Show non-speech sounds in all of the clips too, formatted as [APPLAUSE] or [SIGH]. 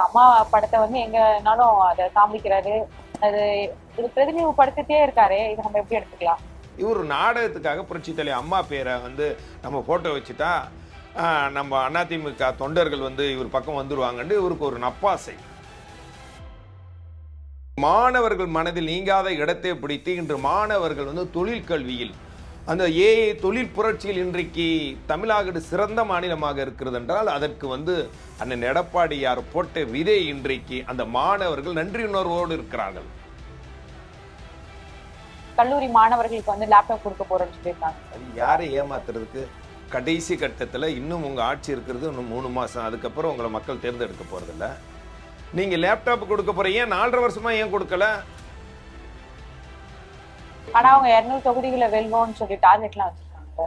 அம்மா படத்தை வந்து எங்கனாலும் அதை காமிக்கிறாரு. அது இது பிரதிநிதிப்படுத்திட்டே இருக்காரு. இதை நம்ம எப்படி எடுத்துக்கலாம்? இவர் நாடகத்துக்காக புரட்சி தலைவி அம்மா பேரை வந்து நம்ம ஃபோட்டோ வச்சுட்டா ஆஹ், நம்ம அதிமுக தொண்டர்கள் வந்து இவர் பக்கம் வந்துருவாங்கன்னு இவருக்கு ஒரு நப்பாசை. மாணவர்கள் மனதில் நீங்காத இடத்தை பிடித்து இன்று மாணவர்கள் வந்து தொழில் கல்வியில் அந்த ஏஐ தொழில் புரட்சியில் இன்றைக்கு தமிழ்நாடு சிறந்த மாநிலமாக இருக்கிறது என்றால் அதற்கு வந்து அண்ணன் எடப்பாடியார் போட்ட விதை இன்றைக்கு அந்த மாணவர்கள் நன்றியுணர்வோடு இருக்கிறார்கள். கல்லூரி மாணவர்களுக்கு வந்து லேப்டாப் கொடுக்க போறோம்னு சொல்லியிருக்காங்க. அது யாரை ஏமாத்துறதுக்கு? கடைசி கட்டத்தில் இன்னும் உங்கள் ஆட்சி இருக்கிறது இன்னும் மூணு மாதம் அதுக்கப்புறம் உங்களை மக்கள் தேர்ந்தெடுக்க போகிறதில்ல நீங்கள் லேப்டாப் கொடுக்க போகிறீங்க நாலரை வருஷமாக ஏன் கொடுக்கல? ஆனா அவங்க இருநூறு தொகுதிகளை வெல்வோம்னு சொல்லி டார்கெட்லாம் வச்சிருக்காங்க.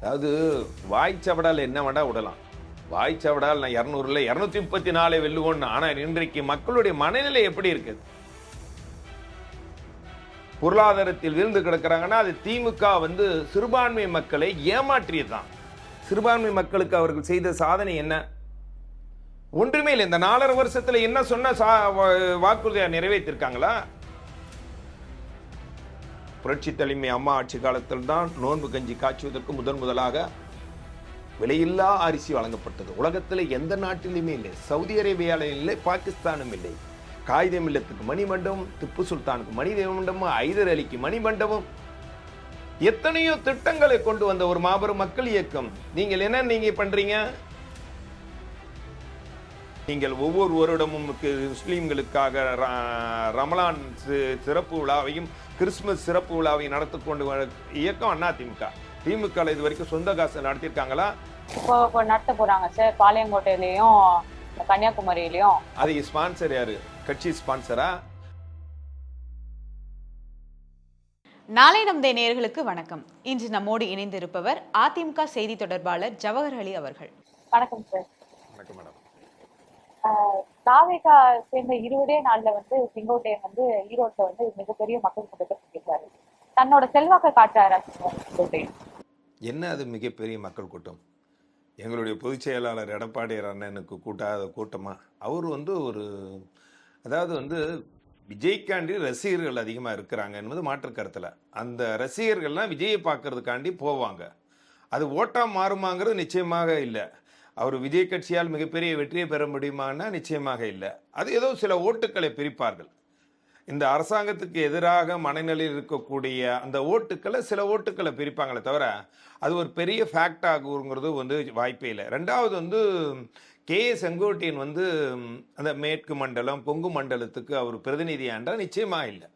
அதாவது வாய்ச்சவடால் என்ன வேண்டாம் விடலாம்? வாய்ச்சவடால் நான் இரநூறுல இரநூத்தி முப்பத்தி நாலு வெல்லுவோன்னு ஆனால் இன்றைக்கு மக்களுடைய மனநிலை எப்படி இருக்குது பொருளாதாரத்தில் விழுந்து கிடக்கிறாங்கன்னா அது திமுக வந்து சிறுபான்மை மக்களை ஏமாற்றியதுதான். சிறுபான்மை மக்களுக்கு அவர்கள் செய்த சாதனை என்ன? ஒன்றுமே இல்லை. இந்த நாலரை வருஷத்துல என்ன சொன்ன சா- வா- வாக்குறுதியை நிறைவேற்றிருக்காங்களா? புரட்சி தலைமை அம்மா ஆட்சி காலத்தில் தான் நோன்பு கஞ்சி காய்ச்சுவதற்கு முதன் முதலாக விலையில்லா அரிசி வழங்கப்பட்டது. உலகத்தில் எந்த நாட்டிலுமே இல்லை. சவுதி அரேபியாவில் இல்லை பாகிஸ்தானும் இல்லை. காகித மில்லத்துக்கு மணிமண்டபம் திப்பு சுல்தானுக்கு மணி ஐதர் அலிக்கு மணிமண்டபம். எத்தனையோ திட்டங்களை கொண்டு வந்த ஒரு மாபெரும் மக்கள் இயக்கம். நீங்கள் என்ன நீங்க பண்றீங்க? நீங்கள் ஒவ்வொரு வருடமும் முஸ்லிம்களுக்காக ர- ரமலான் சிறப்பு விழாவையும் கிறிஸ்துமஸ் சிறப்பு விழாவையும் நடத்தி கொண்டு வர இயக்கம் அண்ணா திமுக. இது வரைக்கும் சொந்த காசு நடத்தியிருக்காங்களா? இப்போ இப்போ நடத்த போறாங்க சார். பாளையங்கோட்டையிலயும் கன்னியாகுமரியிலயும். அது ஸ்பான்சர் யாரு? கட்சி ஸ்பான்சரா நாளை நமது நேயர்களுக்கு வணக்கம். இன்று நம்மோடு இணைந்திருப்பவர் அதிமுக செய்தி தொடர்பாளர் ஜவஹர் அலி அவர்கள். வணக்கம் சார். வணக்கம் மேடம். நாவேகா சேர்ந்த இருபதே நாள்ல வந்து செங்கோட்டையன் வந்து ஈரோட்ல வந்து மிகப்பெரிய மக்கள் கூட்டத்தை சந்திக்கிறாரு தன்னோட செல்வாக்கை காட்டுறாரு செங்கோட்டையன் என்ன அது மிகப்பெரிய மக்கள் கூட்டம்? எங்களுடைய பொதுச் செயலாளர் எடப்பாடியார் அண்ணனுக்கு கூட்டாத கூட்டமா? அவர் வந்து ஒரு அதாவது வந்து விஜய்க்காண்டி ரசிகர்கள் அதிகமாக இருக்கிறாங்க என்பது மாற்று கருத்தில். அந்த ரசிகர்கள்லாம் விஜயை பார்க்கறதுக்காண்டி போவாங்க. அது ஓட்டாக மாறுமாங்கிறது நிச்சயமாக இல்லை. அவர் விஜய் கட்சியால் மிகப்பெரிய வெற்றியை பெற முடியுமான்னா நிச்சயமாக இல்லை. அது ஏதோ சில ஓட்டுக்களை பிரிப்பார்கள். இந்த அரசாங்கத்துக்கு எதிராக மனநிலையில் இருக்கக்கூடிய அந்த ஓட்டுக்களை சில ஓட்டுக்களை பிரிப்பாங்களே தவிர அது ஒரு பெரிய ஃபேக்ட் ஆகுங்கிறது வந்து வாய்ப்பே இல்லை. ரெண்டாவது வந்து கே செங்கோட்டையன் வந்து அந்த மேற்கு மண்டலம் கொங்கு மண்டலத்துக்கு அவர் பிரதிநிதியாண்டா நிச்சயமாக இல்லை.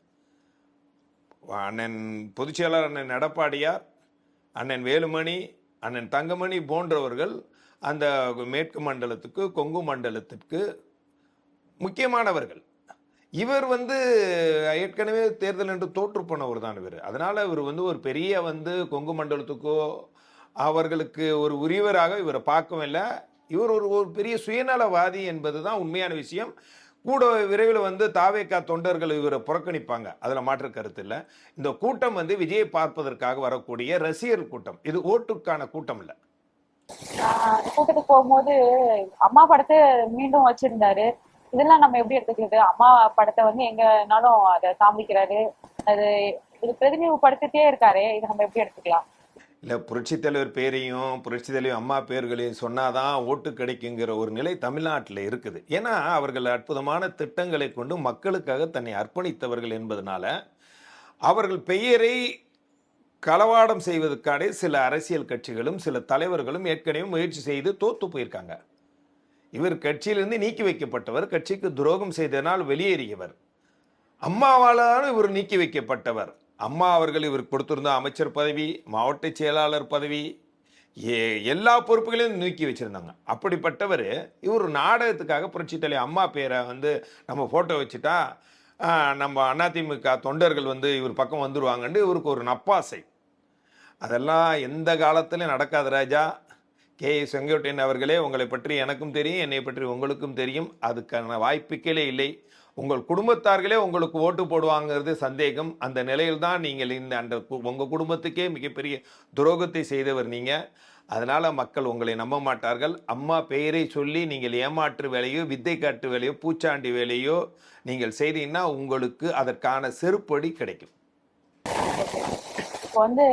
அண்ணன் பொதுச்செயலாளர் அண்ணன் எடப்பாடியார் அண்ணன் வேலுமணி அண்ணன் தங்கமணி போன்றவர்கள் அந்த மேற்கு மண்டலத்துக்கு கொங்கு மண்டலத்திற்கு முக்கியமானவர்கள். இவர் வந்து ஏற்கனவே தேர்தல் என்று தோற்று போனவர் தான் இவர். அதனால் இவர் வந்து ஒரு பெரிய வந்து கொங்கு மண்டலத்துக்கோ அவர்களுக்கு ஒரு உரியவராக இவரை பார்க்கவும் இல்லை. இவர் ஒரு ஒரு பெரிய சுயநலவாதி என்பது தான் உண்மையான விஷயம். கூட விரைவில் வந்து தாவேக்கா தொண்டர்கள் இவரை புறக்கணிப்பாங்க. அதில் மாற்று கருத்து இல்லை. இந்த கூட்டம் வந்து விஜயை பார்ப்பதற்காக வரக்கூடிய ரசிகர் கூட்டம். இது ஓட்டுக்கான கூட்டம் இல்லை. கூட்டத்துக்கு போகும்போது அம்மா படத்தை மீண்டும் வச்சிருந்தாரு. இதெல்லாம் நம்ம எப்படி எடுத்துக்கிறது? அம்மா படத்தை வந்து எங்கனாலும் அதை காமிக்கிறாரு. அது இது பிரதிநிதிப்படுத்திட்டே இருக்காரு. இதை நம்ம எப்படி எடுத்துக்கலாம்? இல்லை புரட்சி தலைவர் பேரையும் புரட்சி தலைவர் அம்மா பேர்களையும் சொன்னாதான் ஓட்டு கிடைக்குங்கிற ஒரு நிலை தமிழ்நாட்டில் இருக்குது. ஏன்னா அவர்கள் அற்புதமான திட்டங்களை கொண்டு மக்களுக்காக தன்னை அர்ப்பணித்தவர்கள் என்பதனால அவர்கள் பெயரை களவாடம் செய்வதற்காக சில அரசியல் கட்சிகளும் சில தலைவர்களும் ஏற்கனவே முயற்சி செய்து தோத்து போயிருக்காங்க. இவர் கட்சியிலிருந்து நீக்கி வைக்கப்பட்டவர் கட்சிக்கு துரோகம் செய்ததனால் வெளியேறியவர். அம்மாவாலான இவர் நீக்கி வைக்கப்பட்டவர். அம்மா அவர்கள் இவர் கொடுத்திருந்த அமைச்சர் பதவி மாவட்ட செயலாளர் பதவி ஏ- எல்லா பொறுப்புகளையும் நீக்கி வச்சுருந்தாங்க. அப்படிப்பட்டவர் இவர் நாடகத்துக்காக புரட்சி அம்மா பேரை வந்து நம்ம ஃபோட்டோ வச்சுட்டா நம்ம அதிமுக தொண்டர்கள் வந்து இவர் பக்கம் வந்துடுவாங்கன்னு இவருக்கு ஒரு நப்பாசை. அதெல்லாம் எந்த காலத்துலையும் நடக்காது ராஜா. கே. செங்கோட்டையன் அவர்களே உங்களை பற்றி எனக்கும் தெரியும் என்னை பற்றி உங்களுக்கும் தெரியும். அதுக்கான வாய்ப்புகளே இல்லை. உங்கள் குடும்பத்தார்களே உங்களுக்கு ஓட்டு போடுவாங்கிறது சந்தேகம். அந்த நிலையில்தான் நீங்கள் இந்த அந்த கு- குடும்பத்துக்கே மிகப்பெரிய துரோகத்தை செய்தவர் நீங்கள் அதனால மக்கள் உங்களை நம்ப மாட்டார்கள். அம்மா பெயரை சொல்லி நீங்கள் ஏமாற்று வேலையோ வித்தை காட்டு வேலையோ பூச்சாண்டி வேலையோ நீங்கள் செய்தீங்கன்னா உங்களுக்கு அதற்கான செருப்படி கிடைக்கும். இப்போ வந்து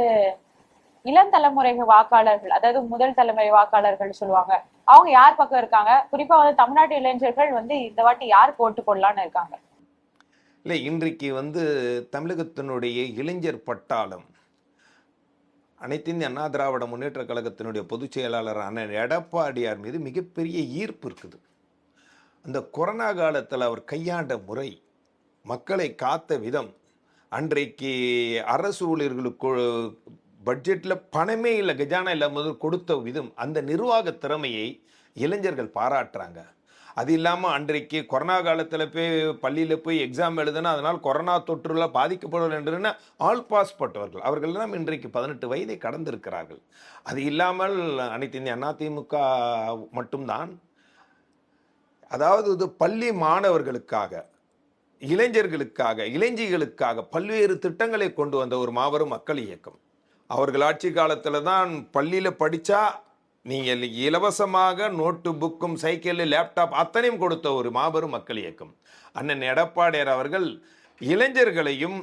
இளம் தலைமுறை வாக்காளர்கள் அதாவது முதல் தலைமுறை வாக்காளர்கள் சொல்லுவாங்க. அவங்க யார் பக்கம் இருக்காங்க? குறிப்பா வந்து தமிழ்நாட்டு இளைஞர்கள் வந்து இந்த வாட்டி யாருக்கு ஓட்டு போடலான்னு இருக்காங்க? இல்லை இன்றைக்கு வந்து தமிழகத்தினுடைய இளைஞர் பட்டாளம் அனைத்து இந்திய அண்ணா திராவிட முன்னேற்ற கழகத்தினுடைய பொதுச் செயலாளரான எடப்பாடியார் மீது மிகப்பெரிய ஈர்ப்பு இருக்குது. அந்த கொரோனா காலத்தில் அவர் கையாண்ட முறை மக்களை காத்த விதம் அன்றைக்கு அரசு ஊழியர்களுக்கு பட்ஜெட்டில் பணமே இல்லை கஜானா இல்லாமல் கொடுத்த விதம் அந்த நிர்வாக திறமையை இளைஞர்கள் பாராட்டுறாங்க. அது இல்லாமல் அன்றைக்கு கொரோனா காலத்தில் போய் பள்ளியில் போய் எக்ஸாம் எழுதுனா அதனால் கொரோனா தொற்றுல பாதிக்கப்படவில்லை என்று ஆல் பாஸ் பட்டவர்கள். அவர்கள் தான் இன்றைக்கு பதினெட்டு வயதை கடந்திருக்கிறார்கள். அது இல்லாமல் அனைத்து இந்திய அதிமுக மட்டும்தான். அதாவது இது பள்ளி மாணவர்களுக்காக இளைஞர்களுக்காக இளைஞர்களுக்காக பல்வேறு திட்டங்களை கொண்டு வந்த ஒரு மாபெரும் மக்கள் இயக்கம். அவர்கள் ஆட்சி காலத்தில் தான் பள்ளியில் படித்தா நீங்கள் இலவசமாக நோட்டு புக்கும் சைக்கிள் லேப்டாப் அத்தனையும் கொடுத்த ஒரு மாபெரும் மக்கள் இயக்கம். அண்ணன் எடப்பாடியார் அவர்கள் இளைஞர்களையும்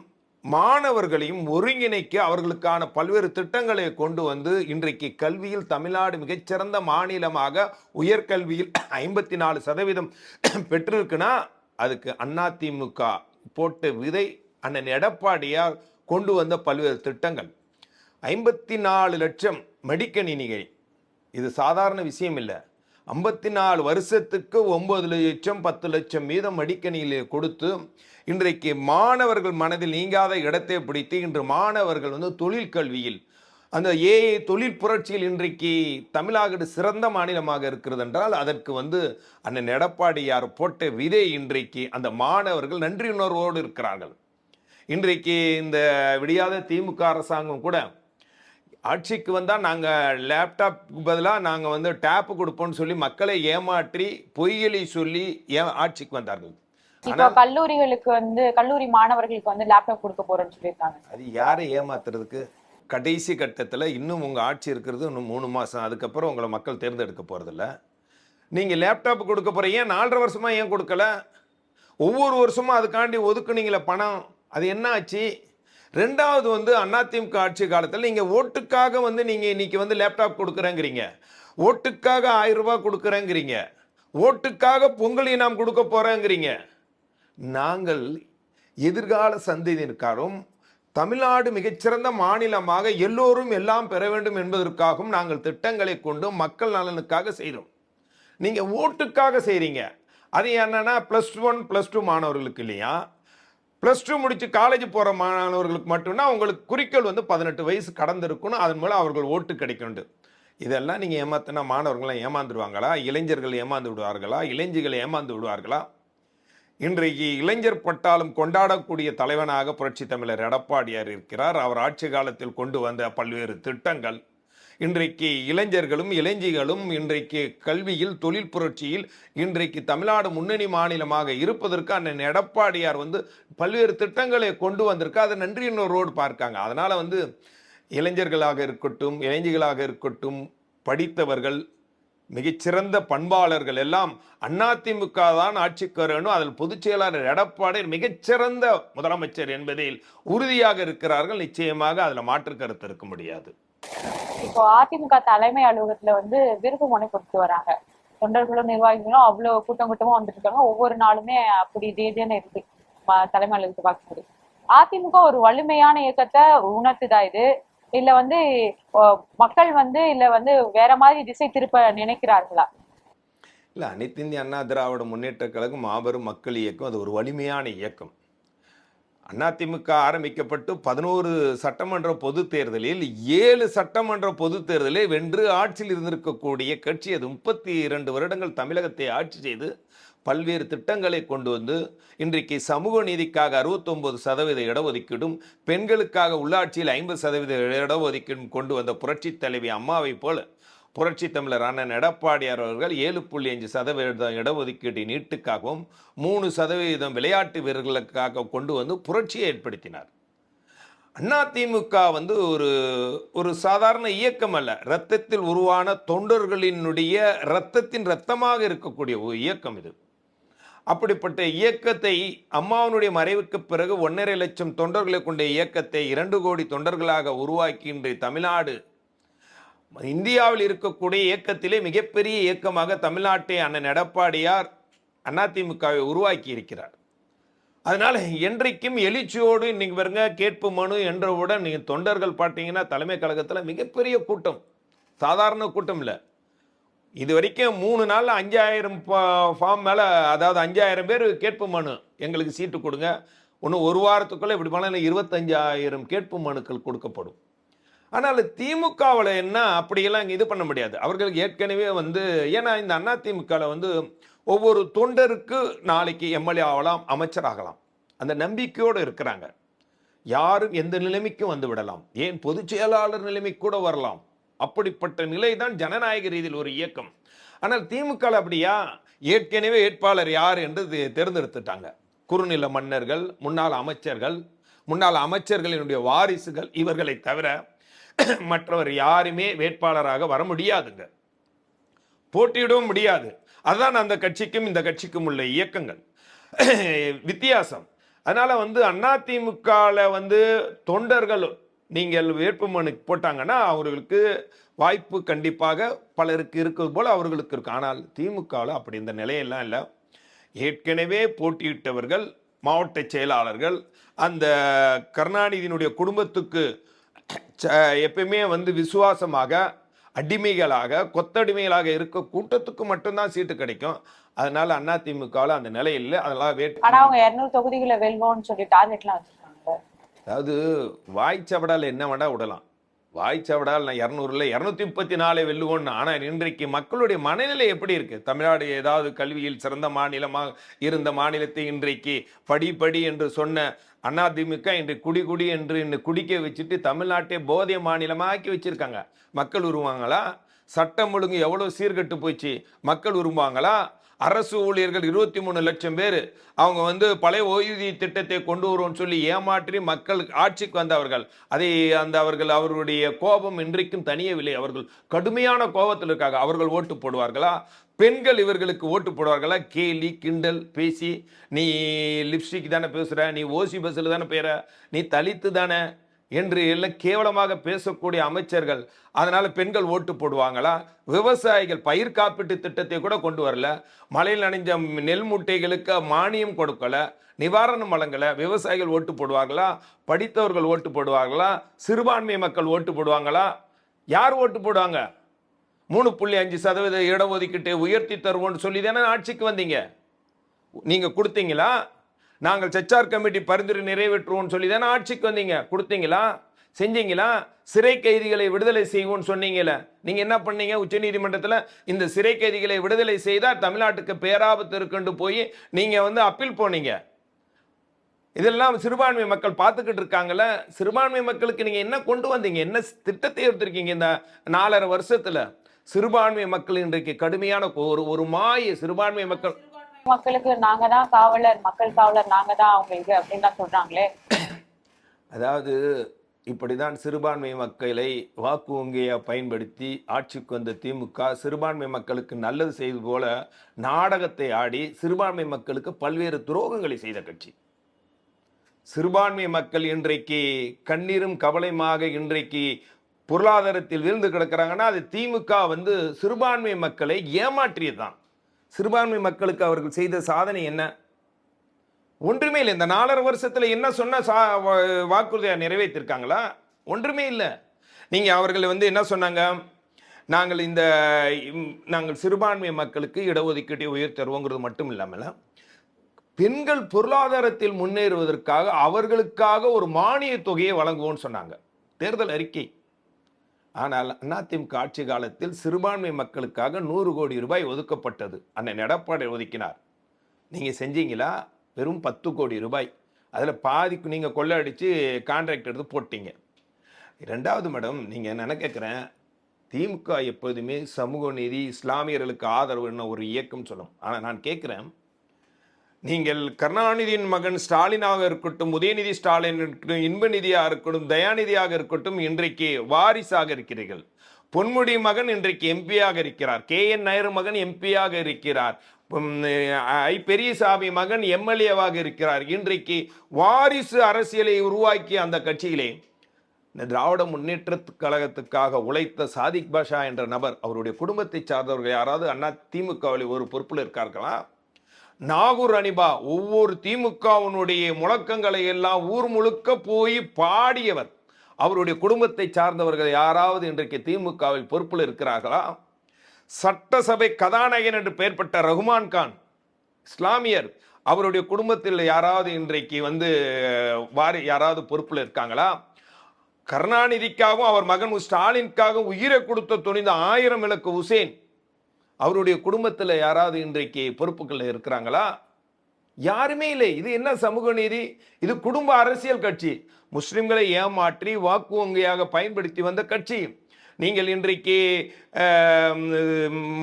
மாணவர்களையும் ஒருங்கிணைக்க அவர்களுக்கான பல்வேறு திட்டங்களை கொண்டு வந்து இன்றைக்கு கல்வியில் தமிழ்நாடு மிகச்சிறந்த மாநிலமாக உயர்கல்வியில் ஐம்பத்தி நாலு சதவீதம் பெற்றிருக்குன்னா அதுக்கு அதிமுக போட்ட விதை அண்ணன் எடப்பாடியார் கொண்டு வந்த பல்வேறு திட்டங்கள். ஐம்பத்தி நாலு லட்சம் மடிக்கணினிகள் இது சாதாரண விஷயம் இல்லை. ஐம்பத்தி நாலு வருஷத்துக்கு ஒம்பது லட்சம் பத்து லட்சம் மீதம் மடிக்கணியில் கொடுத்து இன்றைக்கு மாணவர்கள் மனதில் நீங்காத இடத்தை பிடித்து இன்று மாணவர்கள் வந்து தொழில் கல்வியில் அந்த ஏஐ தொழில் புரட்சியில் இன்றைக்கு தமிழ்நாடு சிறந்த மாநிலமாக இருக்கிறது என்றால் அதற்கு வந்து அண்ணன் எடப்பாடியார் போட்ட விதை இன்றைக்கு அந்த மாணவர்கள் நன்றி உணர்வோடு இருக்கிறார்கள். இன்றைக்கு இந்த விடியாத திமுக அரசாங்கம் கூட ஆட்சிக்கு வந்தால் நாங்கள் லேப்டாப் பதிலாக நாங்கள் வந்து டேப்பு கொடுப்போம்னு சொல்லி மக்களை ஏமாற்றி பொய்களை சொல்லி ஏ ஆட்சிக்கு வந்தார்கள்? இப்போ கல்லூரிகளுக்கு வந்து கல்லூரி மாணவர்களுக்கு வந்து லேப்டாப் கொடுக்க போறேன்னு சொல்லியிருக்காங்க. அது யாரை ஏமாத்துறதுக்கு? கடைசி கட்டத்தில் இன்னும் உங்கள் ஆட்சி இருக்கிறது இன்னும் மூணு மாதம் அதுக்கப்புறம் உங்களை மக்கள் தேர்ந்தெடுக்க போகிறதில்ல நீங்கள் லேப்டாப் கொடுக்க போகிற ஏன் நாலரை வருஷமாக ஏன் கொடுக்கல? ஒவ்வொரு வருஷமும் அதுக்காண்டி ஒதுக்குனீங்களே பணம். அது என்ன ஆச்சு? ரெண்டாவது வந்து அதிமுக ஆட்சி காலத்தில் நீங்கள் ஓட்டுக்காக வந்து நீங்கள் இன்னைக்கு வந்து லேப்டாப் கொடுக்குறேங்கிறீங்க. ஓட்டுக்காக ஆயிரம் ரூபாய் கொடுக்குறேங்கிறீங்க. ஓட்டுக்காக பொங்கல் நாம் கொடுக்க போகிறேங்கிறீங்க நாங்கள் எதிர்கால சந்ததியினருக்காரும் தமிழ்நாடு மிகச்சிறந்த மாநிலமாக எல்லோரும் எல்லாம் பெற வேண்டும் என்பதற்காகவும் நாங்கள் திட்டங்களை கொண்டு மக்கள் நலனுக்காக செய்கிறோம் நீங்கள் ஓட்டுக்காக செய்கிறீங்க அது என்னன்னா ப்ளஸ் ஒன் ப்ளஸ் டூ மாணவர்களுக்கு இல்லையா? ப்ளஸ் டூ முடித்து காலேஜ் போகிற மாணவர்களுக்கு மட்டும்னா உங்களுக்கு குறிக்கோள் வந்து பதினெட்டு வயசு கடந்திருக்கணும். அதன் மூலம் அவர்கள் ஓட்டு கிடைக்கணும் இதெல்லாம் நீங்கள் ஏமாத்தினா மாணவர்கள்லாம் ஏமாந்துடுவாங்களா இளைஞர்கள் ஏமாந்து விடுவார்களா? இளைஞர்கள் ஏமாந்து விடுவார்களா? இன்றைக்கு இளைஞர் பட்டாலும் கொண்டாடக்கூடிய தலைவனாக புரட்சி தமிழர் எடப்பாடியார் இருக்கிறார். அவர் ஆட்சி காலத்தில் கொண்டு வந்த பல்வேறு திட்டங்கள் இன்றைக்கு இளைஞர்களும் இளைஞிகளும் இன்றைக்கு கல்வியில் தொழில் புரட்சியில் இன்றைக்கு தமிழ்நாடு முன்னணி மாநிலமாக இருப்பதற்கு அண்ணன் எடப்பாடியார் வந்து பல்வேறு திட்டங்களை கொண்டு வந்திருக்கு அதை நன்றியினரோடு பார்க்காங்க. அதனால் வந்து இளைஞர்களாக இருக்கட்டும் இளைஞர்களாக இருக்கட்டும் படித்தவர்கள் மிகச்சிறந்த பண்பாளர்கள் எல்லாம் அதிமுக தான் ஆட்சிக்கு வரணும். அதில் பொதுச் செயலாளர் எடப்பாடி மிகச்சிறந்த முதலமைச்சர் என்பதில் உறுதியாக இருக்கிறார்கள். நிச்சயமாக அதில் மாற்று கருத்து இருக்க முடியாது. இப்போ அதிமுக தலைமை அலுவலகத்துல வந்து விருப்பு மனு கொடுத்து வராங்க. தொண்டர்களும் நிர்வாகிகளும் அவ்வளவு கூட்டம் கூட்டமா வந்துட்டு இருக்காங்க. ஒவ்வொரு நாளுமே அப்படி தேதியான இருக்கு. தலைமை அலுவலகத்தை பார்க்கும்போது. அதிமுக ஒரு வலிமையான இயக்கத்தை உணர்த்துதா இது? இல்ல வந்து மக்கள் வந்து இல்ல வந்து வேற மாதிரி திசை திருப்ப நினைக்கிறார்களா? இல்ல அனைத்து இந்திய அண்ணா திராவிட முன்னேற்ற கழகம் மாபெரும் மக்கள் இயக்கம் அது ஒரு வலிமையான இயக்கம். அதிமுக ஆரம்பிக்கப்பட்டு பதினோரு சட்டமன்ற பொதுத் தேர்தலில் ஏழு சட்டமன்ற பொதுத் தேர்தலை வென்று ஆட்சியில் இருந்திருக்கக்கூடிய கட்சி அது முப்பத்தி இரண்டு வருடங்கள் தமிழகத்தை ஆட்சி செய்து பல்வேறு திட்டங்களை கொண்டு வந்து இன்றைக்கு சமூக நீதிக்காக அறுபத்தொம்பது சதவீத இடஒதுக்கீடும் பெண்களுக்காக உள்ளாட்சியில் ஐம்பது சதவீத இடஒதுக்கீடும் கொண்டு வந்த புரட்சித் தலைவி அம்மாவை போல புரட்சி தமிழர் அண்ணன் எடப்பாடியார் அவர்கள் ஏழு புள்ளி அஞ்சு சதவீதம் இடஒதுக்கீட்டை நீட்டுக்காகவும் மூணு சதவீதம் விளையாட்டு வீரர்களுக்காக கொண்டு வந்து புரட்சியை ஏற்படுத்தினார். அண்ணா திமுக வந்து ஒரு ஒரு சாதாரண இயக்கம் அல்ல. இரத்தத்தில் உருவான தொண்டர்களினுடைய இரத்தத்தின் இரத்தமாக இருக்கக்கூடிய ஒரு இயக்கம் இது. அப்படிப்பட்ட இயக்கத்தை அம்மாவனுடைய மறைவுக்கு பிறகு ஒன்றரை லட்சம் தொண்டர்களை கொண்ட இயக்கத்தை இரண்டு கோடி தொண்டர்களாக உருவாக்கி இன்றைய தமிழ்நாடு இந்தியாவில் இருக்கக்கூடிய இயக்கத்திலே மிகப்பெரிய இயக்கமாக தமிழ்நாட்டை அண்ணன் எடப்பாடியார் அதிமுகவை உருவாக்கி இருக்கிறார். அதனால் என்றைக்கும் எழுச்சியோடு இன்றைக்கி பாருங்க கேட்பு மனு என்றவுடன் நீங்கள் தொண்டர்கள் பார்த்தீங்கன்னா தலைமை கழகத்தில் மிகப்பெரிய கூட்டம். சாதாரண கூட்டம் இல்லை. இது வரைக்கும் மூணு நாளில் அஞ்சாயிரம் ஃபார்ம் மேலே அதாவது அஞ்சாயிரம் பேர் கேட்பு மனு எங்களுக்கு சீட்டு கொடுங்க. இன்னும் ஒரு வாரத்துக்குள்ளே இப்படி பண்ணால் இருபத்தஞ்சாயிரம் கேட்பு மனுக்கள் கொடுக்கப்படும். ஆனால் திமுகவில் என்ன? அப்படியெல்லாம் இங்கே இது பண்ண முடியாது. அவர்களுக்கு ஏற்கனவே வந்து ஏன்னா இந்த அண்ணா திமுகவில் வந்து ஒவ்வொரு தொண்டருக்கு நாளைக்கு எம்எல்ஏ ஆகலாம் அமைச்சர் ஆகலாம். அந்த நம்பிக்கையோடு இருக்கிறாங்க. யாரும் எந்த நிலைமைக்கும் வந்து விடலாம். ஏன் பொதுச் செயலாளர் நிலைமை கூட வரலாம். அப்படிப்பட்ட நிலை தான் ஜனநாயக ரீதியில் ஒரு இயக்கம். ஆனால் திமுக அப்படியா? ஏற்கனவே வேட்பாளர் யார் என்று தேர்ந்தெடுத்துட்டாங்க. குறுநில மன்னர்கள் முன்னாள் அமைச்சர்கள் முன்னாள் அமைச்சர்களினுடைய வாரிசுகள் இவர்களை தவிர [COUGHS] மற்றவர் யாருமே வேட்பாளராக வர முடியாதுங்க. போட்டியிடவும் முடியாது. அதுதான் அந்த கட்சிக்கும் இந்த கட்சிக்கும் உள்ள இயக்கங்கள். [COUGHS] வித்தியாசம். அதனால வந்து அதிமுகவில் வந்து தொண்டர்கள் நீங்கள் வேட்புமனு போட்டாங்கன்னா அவர்களுக்கு வாய்ப்பு கண்டிப்பாக பலருக்கு இருக்கிறது போல அவர்களுக்கு இருக்கும் ஆனால் திமுகவில் அப்படி இந்த நிலையெல்லாம் இல்லை. ஏற்கனவே போட்டியிட்டவர்கள் மாவட்ட செயலாளர்கள் அந்த கருணாநிதியினுடைய குடும்பத்துக்கு எப்பயுமே வந்து விசுவாசமாக அடிமைகளாக கொத்தடிமைகளாக இருக்க கூட்டத்துக்கு மட்டும்தான் சீட்டு கிடைக்கும். அதனால அதிமுகவில் அந்த நிலை இல்லை. அதெல்லாம் வேட் ஆனா அவங்க இருநூறு தொகுதிகளை வெல்வோம்னு சொல்லி டார்கெட் எல்லாம் வச்சிருக்காங்க. அதாவது வாய்ச்சவடால் என்ன வேணா விடலாம். வாய்ச்சவடால் நான் இரநூறுல இரநூத்தி முப்பத்தி நாலு வெல்லுவோன்னு ஆனால் இன்றைக்கு மக்களுடைய மனநிலை எப்படி இருக்குது தமிழ்நாடு ஏதாவது கல்வியில் சிறந்த மாநிலமாக இருந்த மாநிலத்தை இன்றைக்கு படி படி என்று சொன்ன அதிமுக இன்று குடி குடி என்று இன்று குடிக்க வச்சுட்டு தமிழ்நாட்டை மாநிலமாக மாநிலமாக்கி வச்சிருக்காங்க. மக்கள் உருவாங்களா? சட்டம் ஒழுங்கு எவ்வளோ சீர்கெட்டு போச்சு? மக்கள் உருவாங்களா? அரசு ஊழியர்கள் இருபத்தி மூணு லட்சம் பேர் அவங்க வந்து பழைய ஓய்வூதிய திட்டத்தை கொண்டு வருவோம்னு சொல்லி ஏமாற்றி மக்கள் ஆட்சிக்கு வந்தவர்கள். அதை அந்த அவர்கள் அவருடைய கோபம் இன்றைக்கும் தனியவில்லை அவர்கள் கடுமையான கோபத்தில் இருக்காங்க. அவர்கள் ஓட்டு போடுவார்களா? பெண்கள் இவர்களுக்கு ஓட்டு போடுவார்களா? கேலி கிண்டல் பேசி நீ லிப்ஸ்டிக் தானே பேசுகிற நீ ஓசி பஸ்ஸில் தானே போயிற? நீ தலித்து தானே? என்று எல்லாம் கேவலமாக பேசக்கூடிய அமைச்சர்கள். அதனால் பெண்கள் ஓட்டு போடுவாங்களா? விவசாயிகள் பயிர் காப்பீட்டு திட்டத்தை கூட கொண்டு வரல. மழையில் நனைஞ்ச நெல் மூட்டைகளுக்கு மானியம் கொடுக்கல. நிவாரணம் வழங்கலை. விவசாயிகள் ஓட்டு போடுவாங்களா படித்தவர்கள் ஓட்டு போடுவாங்களா சிறுபான்மை மக்கள் ஓட்டு போடுவாங்களா? யார் ஓட்டு போடுவாங்க? மூணு புள்ளி அஞ்சு சதவீத இடஒதுக்கீட்டை உயர்த்தி தருவோம்னு சொல்லி தானே ஆட்சிக்கு வந்தீங்க. நீங்கள் கொடுத்தீங்களா? நாங்கள் செச்சார் கமிட்டி பரிந்துரை நிறைவேற்றுவோம்னு சொல்லி தானே ஆட்சிக்கு வந்தீங்க. கொடுத்தீங்களா? செஞ்சீங்களா? சிறை கைதிகளை விடுதலை செய்வோம்னு சொன்னீங்கல்ல. நீங்க என்ன பண்ணீங்க? உச்சநீதிமன்றத்தில் இந்த சிறை கைதிகளை விடுதலை செய்தால் தமிழ்நாட்டுக்கு பேராபத்து இருக்குன்னு போய் நீங்க வந்து அப்பீல் போனீங்க. இதெல்லாம் சிறுபான்மை மக்கள் பார்த்துக்கிட்டு இருக்காங்கல்ல. சிறுபான்மை மக்களுக்கு நீங்க என்ன கொண்டு வந்தீங்க? என்ன திட்டத்தை எடுத்திருக்கீங்க இந்த நாலரை வருஷத்துல? சிறுபான்மை மக்கள் இன்றைக்கு கடுமையான ஒரு ஒரு மாய சிறுபான்மை மக்கள் மக்களுக்கு நாங்க தான் காவலர் மக்கள் காவலர் நாங்க தான் அவங்க இது அப்படின்னு சொல்றாங்களே. அதாவது இப்படிதான் சிறுபான்மை மக்களை வாக்கு வங்கியை பயன்படுத்தி ஆட்சிக்கு வந்த திமுக சிறுபான்மை மக்களுக்கு நல்லது செய்து போல நாடகத்தை ஆடி சிறுபான்மை மக்களுக்கு பல்வேறு துரோகங்களை செய்த கட்சி. சிறுபான்மை மக்கள் இன்றைக்கு கண்ணீரும் கவலையுமாக இன்றைக்கு பொருளாதாரத்தில் விழுந்து கிடக்கிறாங்கன்னா அது திமுக வந்து சிறுபான்மை மக்களை ஏமாற்றியதுதான். சிறுபான்மை மக்களுக்கு அவர்கள் செய்த சாதனை என்ன? ஒன்றுமே இல்லை. இந்த நாலரை வருஷத்தில் என்ன சொன்ன சா வா- வாக்குறுதியை நிறைவேற்றிருக்காங்களா? ஒன்றுமே இல்லை. நீங்கள் அவர்கள் வந்து என்ன சொன்னாங்க? நாங்கள் இந்த நாங்கள் சிறுபான்மை மக்களுக்கு இடஒதுக்கீட்டை உயர் தருவோங்கிறது மட்டும் இல்லாமல் பெண்கள் பொருளாதாரத்தில் முன்னேறுவதற்காக அவர்களுக்காக ஒரு மானிய தொகையை வழங்குவோம்னு சொன்னாங்க. தேர்தல் அறிக்கை. ஆனால் அதிமுக ஆட்சி காலத்தில் சிறுபான்மை மக்களுக்காக நூறு கோடி ரூபாய் ஒதுக்கப்பட்டது. அண்ணன் எடப்பாடி ஒதுக்கினார். நீங்கள் செஞ்சீங்களா? வெறும் பத்து கோடி ரூபாய். அதில் பாதிக்கு நீங்கள் கொள்ளடிச்சு கான்ட்ராக்ட் எடுத்து போட்டீங்க. ரெண்டாவது மேடம் நீங்கள் என்ன கேட்குறேன் திமுக எப்போதுமே சமூக நீதி இஸ்லாமியர்களுக்கு என்ன ஒரு இயக்கம் சொல்லும். ஆனால் நான் கேட்குறேன் நீங்கள் கருணாநிதியின் மகன் ஸ்டாலினாக இருக்கட்டும் உதயநிதி ஸ்டாலின் இருக்கட்டும் இன்பநிதியாக இருக்கட்டும் தயாநிதியாக இருக்கட்டும் இன்றைக்கு வாரிசாக இருக்கிறீர்கள். பொன்முடி மகன் இன்றைக்கு எம்பியாக இருக்கிறார். கே. என். நாயர் மகன் எம்பியாக இருக்கிறார். ஐ. பெரியசாமி மகன் எம்எல்ஏவாக இருக்கிறார். இன்றைக்கு வாரிசு அரசியலை உருவாக்கிய அந்த கட்சியிலே இந்த திராவிட முன்னேற்ற கழகத்துக்காக உழைத்த சாதிக் பாஷா என்ற நபர் அவருடைய குடும்பத்தை சார்ந்தவர்கள் யாராவது அண்ணா திமுகவில் ஒரு பொறுப்பில் இருக்கார்களா? நாகூர் அனிபா ஒவ்வொரு திமுகவினுடைய முழக்கங்களை எல்லாம் ஊர் முழுக்க போய் பாடியவர். அவருடைய குடும்பத்தை சார்ந்தவர்கள் யாராவது இன்றைக்கு திமுகவில் பொறுப்பில் இருக்கிறார்களா? சட்டசபை கதாநாயகன் என்று பெயர் பெற்ற ரகுமான் கான் இஸ்லாமியர். அவருடைய குடும்பத்தில் யாராவது இன்றைக்கு வந்து வாரி யாராவது பொறுப்பில் இருக்காங்களா? கருணாநிதிக்காகவும் அவர் மகன் ஸ்டாலினுக்காகவும் உயிரை கொடுத்த துணிந்த ஆயிரம் விளக்கு உசேன் அவருடைய குடும்பத்தில் யாராவது இன்றைக்கு பொறுப்புகளில் இருக்கிறாங்களா? யாருமே இல்லை. இது என்ன சமூக நீதி? இது குடும்ப அரசியல் கட்சி. முஸ்லிம்களை ஏமாற்றி வாக்கு வங்கியாக பயன்படுத்தி வந்த கட்சி. நீங்கள் இன்றைக்கு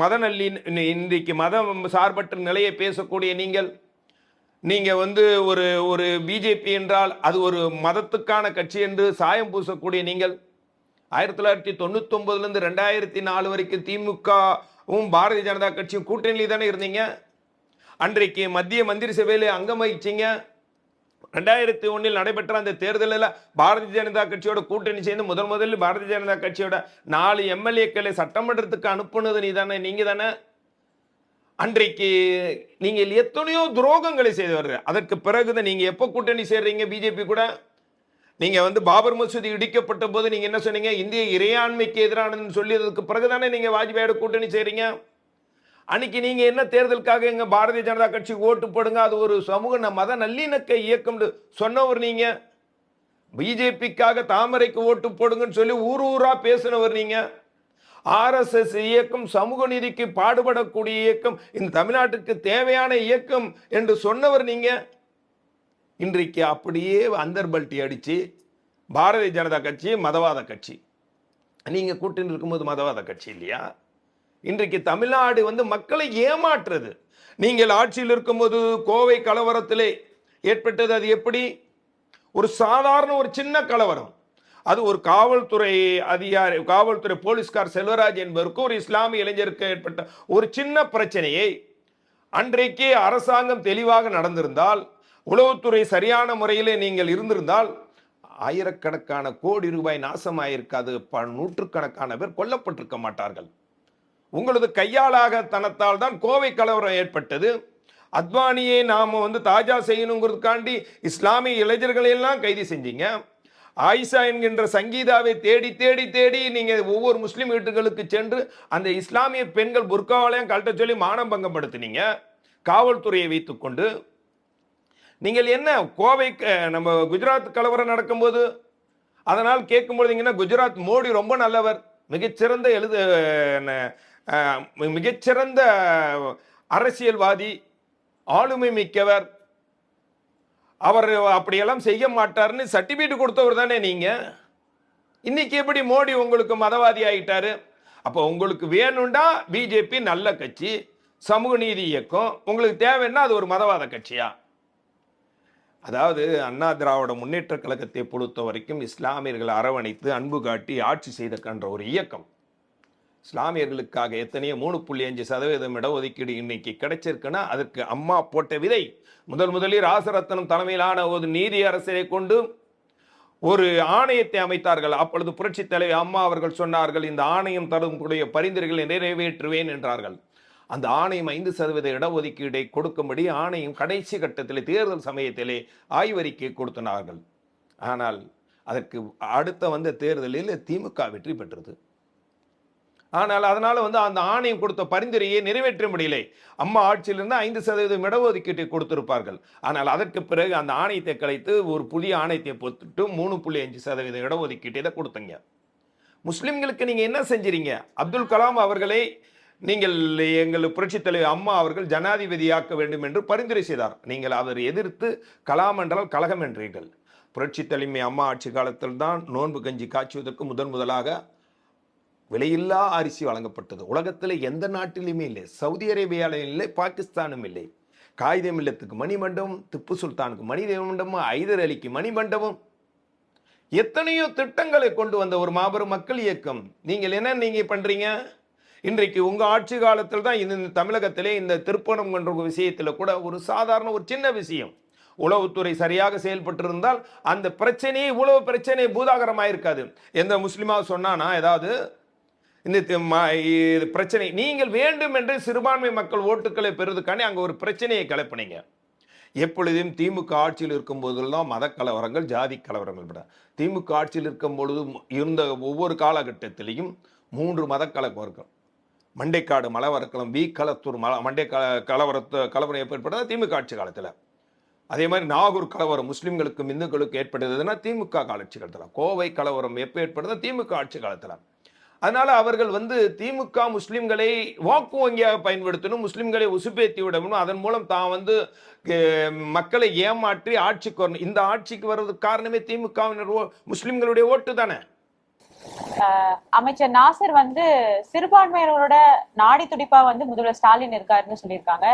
மதநல்லி இன்றைக்கு மதம் சார்பற்ற நிலையை பேசக்கூடிய நீங்கள் நீங்கள் வந்து ஒரு ஒரு பிஜேபி என்றால் அது ஒரு மதத்துக்கான கட்சி என்று சாயம் பூசக்கூடிய நீங்கள் ஆயிரத்தி தொள்ளாயிரத்தி தொண்ணூத்தொம்பதுலேருந்து ரெண்டாயிரத்தி நாலு வரைக்கும் திமுக உன் பாரதிய ஜனதா கட்சியும் கூட்டணியில் தானே இருந்தீங்க? அன்றைக்கு மத்திய மந்திரி சபையில் அங்கம் வகிச்சீங்க ரெண்டாயிரத்தி ஒன்றில் நடைபெற்ற அந்த தேர்தலில் பாரதிய ஜனதா கட்சியோட கூட்டணி சேர்ந்து முதல் முதலில் பாரதிய ஜனதா கட்சியோட நாலு எம்எல்ஏக்களை சட்டமன்றத்துக்கு அனுப்புனது நீ தானே நீங்கள் தானே? அன்றைக்கு நீங்கள் எத்தனையோ துரோகங்களை செய்து செய்தவர்கள் அதற்கு பிறகுதான் நீங்கள் எப்போ கூட்டணி சேர்றீங்க? பிஜேபி கூட? நீங்கள் வந்து பாபர் மசூதி இடிக்கப்பட்ட போது நீங்கள் என்ன சொன்னீங்க? இந்திய இறையாண்மைக்கு எதிரானதுன்னு சொல்லியதுக்கு பிறகுதானே நீங்கள் வாஜ்பாயோட கூட்டணி செய்றீங்க அன்னைக்கு நீங்கள் என்ன தேர்தலுக்காக எங்கள் பாரதிய ஜனதா கட்சி ஓட்டு போடுங்க? அது ஒரு சமூக மத நல்லிணக்க இயக்கம்னு சொன்னவர் நீங்கள் பிஜேபிக்காக தாமரைக்கு ஓட்டு போடுங்கன்னு சொல்லி ஊர் ஊராக பேசினவர் நீங்கள் ஆர்எஸ்எஸ் இயக்கம் சமூக நீதிக்கு பாடுபடக்கூடிய இயக்கம் இந்த தமிழ்நாட்டுக்கு தேவையான இயக்கம் என்று சொன்னவர் நீங்கள் இன்றைக்கு அப்படியே அந்தர்பல்ட்டி அடித்து பாரதிய ஜனதா கட்சி மதவாத கட்சி. நீங்கள் கூட்டணி இருக்கும்போது மதவாத கட்சி இல்லையா? இன்றைக்கு தமிழ்நாடு வந்து மக்களை ஏமாற்றுறது நீங்கள் ஆட்சியில் இருக்கும்போது கோவை கலவரத்திலே ஏற்பட்டது அது எப்படி? ஒரு சாதாரண ஒரு சின்ன கலவரம். அது ஒரு காவல்துறை அதிகாரி காவல்துறை போலீஸ்கார் செல்வராஜ் என்பவருக்கு ஒரு இஸ்லாமிய இளைஞருக்கு ஏற்பட்ட ஒரு சின்ன பிரச்சனையை அன்றைக்கே அரசாங்கம் தெளிவாக நடந்திருந்தால் உளவுத்துறை சரியான முறையிலே நீங்கள் இருந்திருந்தால் ஆயிரக்கணக்கான கோடி ரூபாய் நாசமாயிருக்காது. ப நூற்றுக்கணக்கான பேர் கொல்லப்பட்டிருக்க மாட்டார்கள். உங்களது கையாளாக தனத்தால் தான் கோவை கலவரம் ஏற்பட்டது. அத்வானியை நாம் வந்து தாஜா செய்யணுங்கிறதுக்காண்டி இஸ்லாமிய இளைஞர்களையெல்லாம் கைது செஞ்சீங்க. ஆயிஷா என்கின்ற சங்கீதாவை தேடி தேடி தேடி நீங்கள் ஒவ்வொரு முஸ்லீம் வீட்டுகளுக்கு சென்று அந்த இஸ்லாமிய பெண்கள் புர்காவாலையும் கழட்ட சொல்லி மானம் பங்கப்படுத்தினீங்க. காவல்துறையை வைத்துக்கொண்டு நீங்கள் என்ன கோவை நம்ம குஜராத் கலவரம் நடக்கும்போது அதனால் கேட்கும்பொழுதுங்கன்னா குஜராத் மோடி ரொம்ப நல்லவர் மிகச்சிறந்த எழுது ந- மிகச்சிறந்த அரசியல்வாதி ஆளுமை மிக்கவர் அவர் அப்படியெல்லாம் செய்ய மாட்டார்னு சர்டிஃபிகேட் கொடுத்தவர் தானே நீங்கள் இன்னைக்கு எப்படி மோடி உங்களுக்கு மதவாதி ஆகிட்டாரு அப்போ உங்களுக்கு வேணும்டா பிஜேபி நல்ல கட்சி சமூக நீதி இயக்கம் உங்களுக்கு தேவைன்னா அது ஒரு மதவாத கட்சியா? அதாவது அண்ணா திராவிட முன்னேற்ற கழகத்தை பொறுத்த வரைக்கும் இஸ்லாமியர்களை அரவணைத்து அன்பு காட்டி ஆட்சி செய்த கன்ற ஒரு இயக்கம். இஸ்லாமியர்களுக்காக எத்தனையோ மூணு புள்ளி அஞ்சு சதவீதம் இடஒதுக்கீடு இன்னைக்கு கிடைச்சிருக்குன்னா அதற்கு அம்மா போட்ட விதை. முதல் முதலில் ராசரத்னம் தலைமையிலான ஒரு நீதி அரசரை கொண்டு ஒரு ஆணையத்தை அமைத்தார்கள். அப்பொழுது புரட்சி தலைவி அம்மா அவர்கள் சொன்னார்கள் இந்த ஆணையம் தரும் கூடிய பரிந்துரைகளை நிறைவேற்றுவேன் என்றார்கள். அந்த ஆணையம் ஐந்து சதவீத இடஒதுக்கீடை கொடுக்கும்படி ஆணையம் கடைசி கட்டத்திலே தேர்தல் சமயத்திலே ஆய்வறிக்கை கொடுத்தனார்கள். ஆனால் அதற்கு அடுத்த வந்த தேர்தலில் திமுக வெற்றி பெற்றது. ஆனால் அதனால் வந்து அந்த ஆணையம் கொடுத்த பரிந்துரையை நிறைவேற்ற முடியலை. அம்மா ஆட்சியிலிருந்து ஐந்து சதவீதம் இடஒதுக்கீட்டை கொடுத்திருப்பார்கள். ஆனால் அதற்கு பிறகு அந்த ஆணையத்தை கலைத்து ஒரு புதிய ஆணையத்தை பொறுத்துட்டு மூணு புள்ளி அஞ்சு சதவீதம் இடஒதுக்கீட்டை தான் கொடுத்தீங்க. முஸ்லிம்களுக்கு நீங்கள் என்ன செஞ்சுறீங்க அப்துல் கலாம் அவர்களை நீங்கள் எங்கள் புரட்சித் தலைவர் அம்மா அவர்கள் ஜனாதிபதியாக்க வேண்டும் என்று பரிந்துரை செய்தார். நீங்கள் அவர் எதிர்த்து கலாம் என்றால் கழகம் என்றீர்கள். புரட்சி தலைமை அம்மா ஆட்சி காலத்தில் தான் நோன்பு கஞ்சி காய்ச்சுவதற்கு முதன் முதலாக விலையில்லா அரிசி வழங்கப்பட்டது. உலகத்தில் எந்த நாட்டிலுமே இல்லை. சவுதி அரேபியாவிலும் இல்லை பாகிஸ்தானும் இல்லை. காகித மில்லத்துக்கு மணிமண்டபம் திப்பு சுல்தானுக்கு மணிமண்டபம் ஐதர் அலிக்கு மணிமண்டபம். எத்தனையோ திட்டங்களை கொண்டு வந்த ஒரு மாபெரும் மக்கள் இயக்கம். நீங்கள் என்ன நீங்கள் பண்ணுறீங்க இன்றைக்கு உங்கள் ஆட்சி காலத்தில் தான் இந்த தமிழகத்திலே இந்த திருப்பணம் என்ற விஷயத்தில் கூட ஒரு சாதாரண ஒரு சின்ன விஷயம். உளவுத்துறை சரியாக செயல்பட்டிருந்தால் அந்த பிரச்சனையே உளவு பிரச்சனை பூதாகரமாயிருக்காது. எந்த முஸ்லீமாக சொன்னானா ஏதாவது இந்த ம- இது பிரச்சனை நீங்கள் வேண்டும் என்று சிறுபான்மை மக்கள் ஓட்டுக்களை பெறுவதுக்கானே அங்கே ஒரு பிரச்சனையை கிளப்பினீங்க. எப்பொழுதும் திமுக ஆட்சியில் இருக்கும் போதெல்லாம் மத கலவரங்கள் ஜாதி கலவரங்கள் விட திமுக ஆட்சியில் இருக்கும் பொழுது இருந்த ஒவ்வொரு காலகட்டத்திலையும் மூன்று மத கலவரங்கள் மண்டைக்காடு மலவரக்கலம் வி. களத்தூர் மல மண்டை கல கலவரத்து கலவரம் ஏற்பட்டது திமுக ஆட்சி காலத்தில். அதே மாதிரி நாகூர் கலவரம் முஸ்லீம்களுக்கும் இந்துக்களுக்கும் ஏற்பட்டதுன்னா திமுக ஆட்சி காலத்தில் கோவை கலவரம் எப்போ ஏற்பட்டது திமுக ஆட்சி காலத்தில். அதனால் அவர்கள் வந்து திமுக முஸ்லீம்களை வாக்கு வங்கியாக பயன்படுத்தணும் முஸ்லீம்களை உசுப்பேற்றி விடணும். அதன் மூலம் தான் வந்து மக்களை ஏமாற்றி ஆட்சிக்கு வரணும். இந்த ஆட்சிக்கு வர்றதுக்கு காரணமே திமுகவினர். ஓ- ஓட்டு தானே? அமைச்சர் நாசர் வந்து சிறுபான்மையினரோட நாடி துடிப்பா வந்து முதல்வர் ஸ்டாலின் இருக்காருன்னு சொல்லியிருக்காங்க.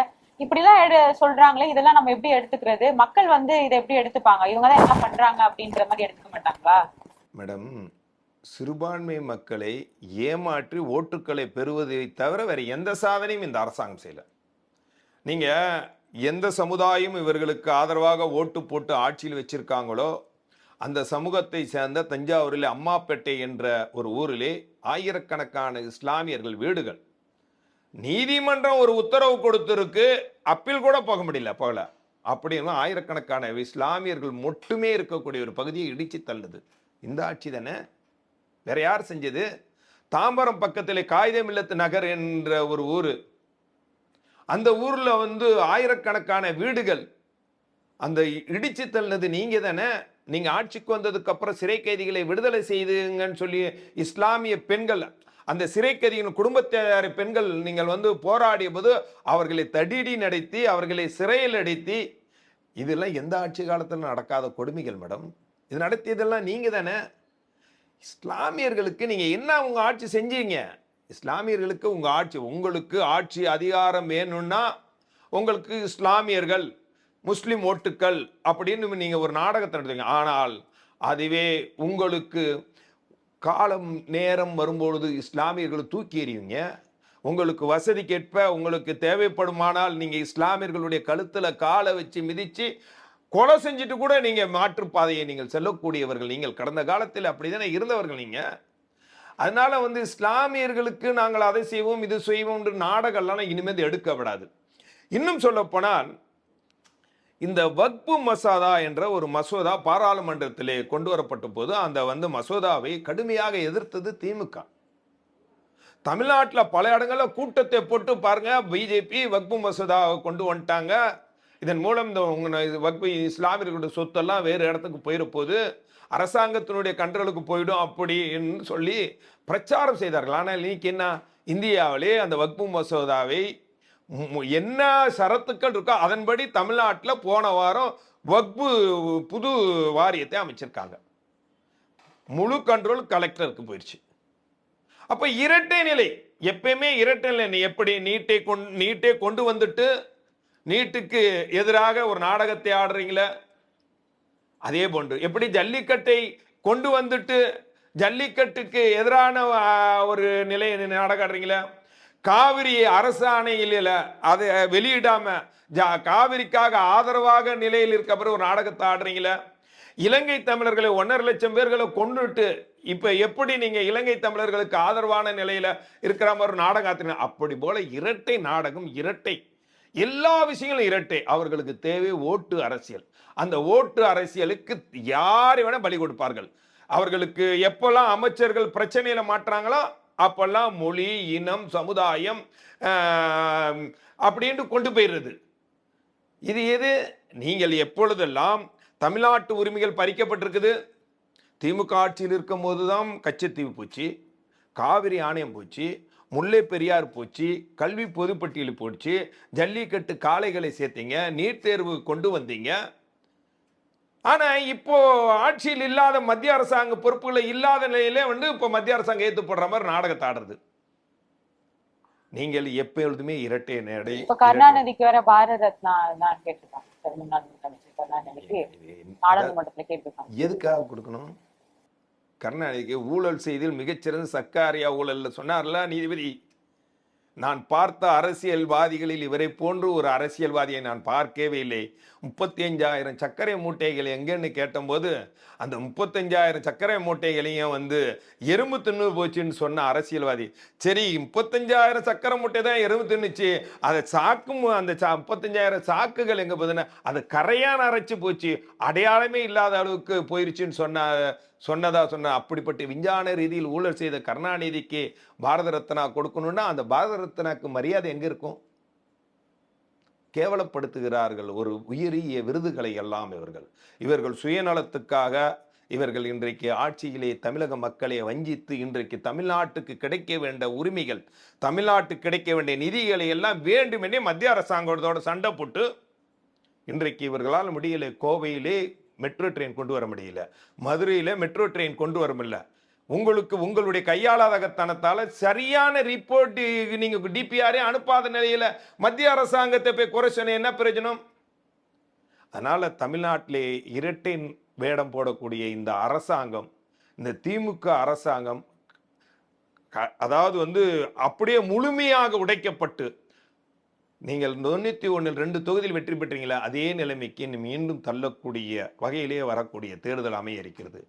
இப்படிலாம் எடு சொல்றாங்களே இதெல்லாம் நம்ம எப்படி எடுத்துக்கிறது? மக்கள் வந்து இதை எப்படி எடுத்துப்பாங்க? இவங்க தான் என்ன பண்றாங்க அப்படின்ற மாதிரி எடுத்துக்க மாட்டாங்களா? மேடம் சிறுபான்மை மக்களை ஏமாற்றி ஓட்டுக்களை பெறுவதை தவிர வேற எந்த சாதனையும் இந்த அரசாங்கம் செய்யல. நீங்க எந்த சமுதாயம் இவர்களுக்கு ஆதரவாக ஓட்டு போட்டு ஆட்சியில் வச்சிருக்காங்களோ அந்த சமூகத்தை சேர்ந்த தஞ்சாவூரில் அம்மாப்பேட்டை என்ற ஒரு ஊரிலே ஆயிரக்கணக்கான இஸ்லாமியர்கள் வீடுகள். நீதிமன்றம் ஒரு உத்தரவு கொடுத்துருக்கு அப்பீல் கூட போக முடியல போகல. அப்படின்னா ஆயிரக்கணக்கான இஸ்லாமியர்கள் மட்டுமே இருக்கக்கூடிய ஒரு பகுதியை இடித்து தள்ளுது. இந்த ஆட்சி தானே? வேற யார் செஞ்சது? தாம்பரம் பக்கத்திலே காகிதம் இல்லத்து நகர் என்ற ஒரு ஊர். அந்த ஊரில் வந்து ஆயிரக்கணக்கான வீடுகள். அந்த இடிச்சு தள்ளினது நீங்கள் தானே? நீங்கள் ஆட்சிக்கு வந்ததுக்கு அப்புறம் சிறை கைதிகளை விடுதலை செய்துங்கன்னு சொல்லி இஸ்லாமிய பெண்கள் அந்த சிறை கைதியின் குடும்பத்தார் பெண்கள் நீங்கள் வந்து போராடிய போது அவர்களை தடிடி நடத்தி அவர்களை சிறையில் அடைத்தி இதெல்லாம் எந்த ஆட்சி காலத்தில் நடக்காத கொடுமைகள் மேடம்? இது நடத்தியதெல்லாம் நீங்கள் தானே? இஸ்லாமியர்களுக்கு நீங்கள் என்ன உங்கள் ஆட்சி செஞ்சீங்க? இஸ்லாமியர்களுக்கு உங்கள் ஆட்சி உங்களுக்கு ஆட்சி அதிகாரம் வேணும்னா உங்களுக்கு இஸ்லாமியர்கள் முஸ்லீம் ஓட்டுக்கள் அப்படின்னு நீங்கள் ஒரு நாடகத்தை நடத்துவீங்க. ஆனால் அதுவே உங்களுக்கு காலம் நேரம் வரும்பொழுது இஸ்லாமியர்களை தூக்கி எறியுங்க உங்களுக்கு வசதிக்கேற்ப உங்களுக்கு தேவைப்படுமானால் நீங்கள் இஸ்லாமியர்களுடைய கழுத்தில் காலை வச்சு மிதித்து கொலை செஞ்சுட்டு கூட நீங்கள் மாற்றுப்பாதையை நீங்கள் செல்லக்கூடியவர்கள் நீங்கள். கடந்த காலத்தில் அப்படிதானே இருந்தவர்கள் நீங்கள் அதனால் வந்து இஸ்லாமியர்களுக்கு நாங்கள் அதை செய்வோம் இது செய்வோம் நாடகம்லாம் இனிமேல் எடுக்க விடாது. இன்னும் சொல்லப்போனால் இந்த வக்பு மசோதா என்ற ஒரு மசோதா பாராளுமன்றத்திலே கொண்டு வரப்பட்ட போது அந்த வந்து மசோதாவை கடுமையாக எதிர்த்தது திமுக. தமிழ்நாட்டில் பல இடங்களில் கூட்டத்தை போட்டு பாருங்க பிஜேபி வக்பு மசோதாவை கொண்டு வந்துட்டாங்க. இதன் மூலம் இந்த உங்க இது வக்பு இஸ்லாமியர்களுடைய சொத்தெல்லாம் வேறு இடத்துக்கு போயிட போது அரசாங்கத்தினுடைய கண்ட்ரோலுக்கு போயிடும் அப்படின்னு சொல்லி பிரச்சாரம் செய்தார்கள். ஆனால் இன்னைக்கு என்ன? இந்தியாவிலே அந்த வக்பு மசோதாவை என்ன சரத்துக்கள் இருக்கோ அதன்படி தமிழ்நாட்டில் போன வாரம் வக்பு புது வாரியத்தை அமைச்சிருக்காங்க. முழு கண்ட்ரோல் கலெக்டருக்கு போயிடுச்சு அப்போ இரட்டை நிலை எப்பயுமே இரட்டை நிலை எப்படி நீட்டை கொண் நீட்டை கொண்டு வந்துட்டு நீட்டுக்கு எதிராக ஒரு நாடகத்தை ஆடுறீங்களே? அதே போன்று எப்படி ஜல்லிக்கட்டை கொண்டு வந்துட்டு ஜல்லிக்கட்டுக்கு எதிரான ஒரு நிலை நாடகம் ஆடுறீங்களே? காவிரி அரசாணையில் அதை வெளியிடாம ஜா- காவிரிக்காக ஆதரவாக நிலையில் இருக்க ஒரு நாடகத்தை ஆடுறீங்களே? இலங்கை தமிழர்களை ஒன்றரை லட்சம் பேர்களை கொண்டுட்டு இப்போ எப்படி நீங்கள் இலங்கை தமிழர்களுக்கு ஆதரவான நிலையில் இருக்கிற மாதிரி ஒரு நாடகம் ஆத்துறீங்க? அப்படி போல இரட்டை நாடகம் இரட்டை. எல்லா விஷயங்களும் இரட்டை. அவர்களுக்கு தேவை ஓட்டு அரசியல். அந்த ஓட்டு அரசியலுக்கு யாரை வேணால் பலி கொடுப்பார்கள். அவர்களுக்கு எப்போல்லாம் அமைச்சர்கள் பிரச்சனையில் மாட்டுறாங்களோ அப்பெல்லாம் மொழி இனம் சமுதாயம் அப்படின்ட்டு கொண்டு போயிடுறது. இது எது? நீங்கள் எப்பொழுதெல்லாம் தமிழ்நாட்டு உரிமைகள் பறிக்கப்பட்டிருக்குது? திமுக ஆட்சியில் இருக்கும் போதுதான் கச்சத்தீவு போச்சு காவிரி ஆணையம் போச்சு முல்லை பெரியார் போச்சு கல்வி பொதுப்பட்டியல் போச்சு ஜல்லிக்கட்டு காளைகளை சேர்த்தீங்க நீட் தேர்வு கொண்டு வந்தீங்க ஆனா இப்போ ஆட்சியில் இல்லாத மத்திய அரசாங்க பொறுப்புகளை இல்லாத நிலையிலே வந்து இப்போ மத்திய அரசாங்கம் ஏத்து போடுற மாதிரி நாடகத்தை ஆடுறது. நீங்கள் எப்பொழுதுமே இரட்டை நடை இப்ப கருணாநிதிக்கு வேற பாரத ரத்னா நாடாளுமன்றத்துல கேட்டிருக்காங்க. எதுக்காக கொடுக்கணும்? கருணாநிதிக்கு ஊழல் செய்தியில் மிகச்சிறந்த சர்க்காரியா ஊழல்ல சொன்னார்ல நீதிபதி. நான் பார்த்த அரசியல்வாதிகளில் இவரை போன்று ஒரு அரசியல்வாதியை நான் பார்க்கவே இல்லை. முப்பத்தி அஞ்சாயிரம் சர்க்கரை மூட்டைகள் எங்கேன்னு கேட்டபோது அந்த முப்பத்தஞ்சாயிரம் சர்க்கரை மூட்டைகளையும் வந்து எறும்பு தின்னு போச்சுன்னு சொன்ன அரசியல்வாதி. சரி முப்பத்தஞ்சாயிரம் சர்க்கரை மூட்டை தான் எறும்பு தின்னுச்சு. அதை சாக்கும் அந்த சா முப்பத்தஞ்சாயிரம் சாக்குகள் எங்கே போதுன்னா அது கரையான் அரைச்சி போச்சு. அடையாளமே இல்லாத அளவுக்கு போயிருச்சுன்னு சொன்ன சொன்னதா சொன்ன அப்படிப்பட்ட விஞ்ஞான ரீதியில் ஊழல் செய்த கருணாநிதிக்கு பாரத ரத்னா கொடுக்கணும்னா அந்த பாரத ரத்னாக்கு மரியாதை எங்கே இருக்கும்? கேவலப்படுத்துகிறார்கள் ஒரு உயரிய விருதுகளை எல்லாம் இவர்கள். இவர்கள் சுயநலத்துக்காக இவர்கள் இன்றைக்கு ஆட்சியிலே தமிழக மக்களை வஞ்சித்து இன்றைக்கு தமிழ்நாட்டுக்கு கிடைக்க வேண்ட உரிமைகள் தமிழ்நாட்டுக்கு கிடைக்க வேண்டிய நிதிகளை எல்லாம் வேண்டுமென்றே மத்திய அரசாங்கத்தோட சண்டை போட்டு இன்றைக்கு இவர்களால் முடியல கோவையிலே மெட்ரோ ட்ரெயின் கொண்டு வர முடியல மதுரையில் மெட்ரோ ட்ரெயின் கொண்டு வர முடியல. உங்களுக்கு உங்களுடைய கையாளாதகத்தனத்தால் சரியான ரிப்போர்ட் நீங்கள் டிபிஆரே அனுப்பாத நிலையில் மத்திய அரசாங்கத்தை போய் குறை சொன்ன என்ன பிரயோஜனம்? அதனால் தமிழ்நாட்டிலே இரட்டை வேடம் போடக்கூடிய இந்த அரசாங்கம் இந்த திமுக அரசாங்கம் க- அதாவது வந்து அப்படியே முழுமையாக உடைக்கப்பட்டு நீங்கள் தொண்ணூற்றி ஒன்றில் ரெண்டு தொகுதியில் வெற்றி பெற்றீங்களா? அதே நிலைமைக்கு மீண்டும் தள்ளக்கூடிய வகையிலே வரக்கூடிய தேர்தல் அமைய இருக்கிறது.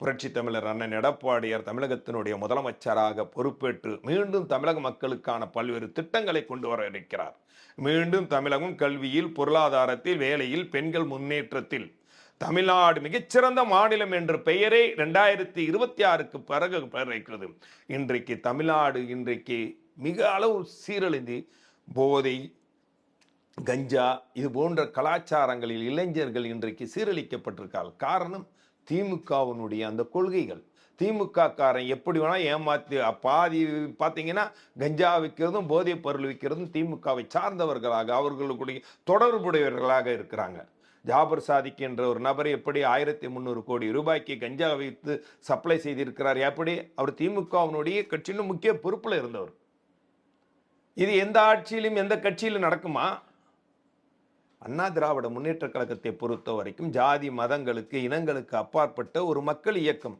புரட்சி தமிழர் அண்ணன் எடப்பாடியார் தமிழகத்தினுடைய முதலமைச்சராக பொறுப்பேற்று மீண்டும் தமிழக மக்களுக்கான பல்வேறு திட்டங்களை கொண்டு வர இருக்கிறார். மீண்டும் தமிழகம் கல்வியில் பொருளாதாரத்தில் வேலையில் பெண்கள் முன்னேற்றத்தில் தமிழ்நாடு மிகச்சிறந்த மாநிலம் என்ற பெயரே ரெண்டாயிரத்தி இருபத்தி ஆறுக்கு பிறகு பெற இருக்கிறது இன்றைக்கு தமிழ்நாடு இன்றைக்கு மிக அளவு சீரழிந்து போதை கஞ்சா இது போன்ற கலாச்சாரங்களில் இளைஞர்கள் இன்றைக்கு சீரழிக்கப்பட்டிருக்கால் காரணம் திமுகவினுடைய அந்த கொள்கைகள். திமுக காரன் எப்படி வேணால் ஏமாத்தி பாதி பார்த்தீங்கன்னா கஞ்சா விற்கிறதும் போதைப் பொருள் விற்கிறதும் திமுகவை சார்ந்தவர்களாக அவர்களுடைய தொடர்புடையவர்களாக இருக்கிறாங்க. ஜாபர் சாதிக் என்ற ஒரு நபர் எப்படி ஆயிரத்தி முந்நூறு கோடி ரூபாய்க்கு கஞ்சா வைத்து சப்ளை செய்திருக்கிறார் எப்படி? அவர் திமுகவினுடைய கட்சியிலும் முக்கிய பொறுப்பில் இருந்தவர். இது எந்த ஆட்சியிலும் எந்த கட்சியிலும் நடக்குமா? அண்ணா திராவிட முன்னேற்ற கழகத்தை பொறுத்த வரைக்கும் ஜாதி மதங்களுக்கு இனங்களுக்கு அப்பாற்பட்ட ஒரு மக்கள் இயக்கம்.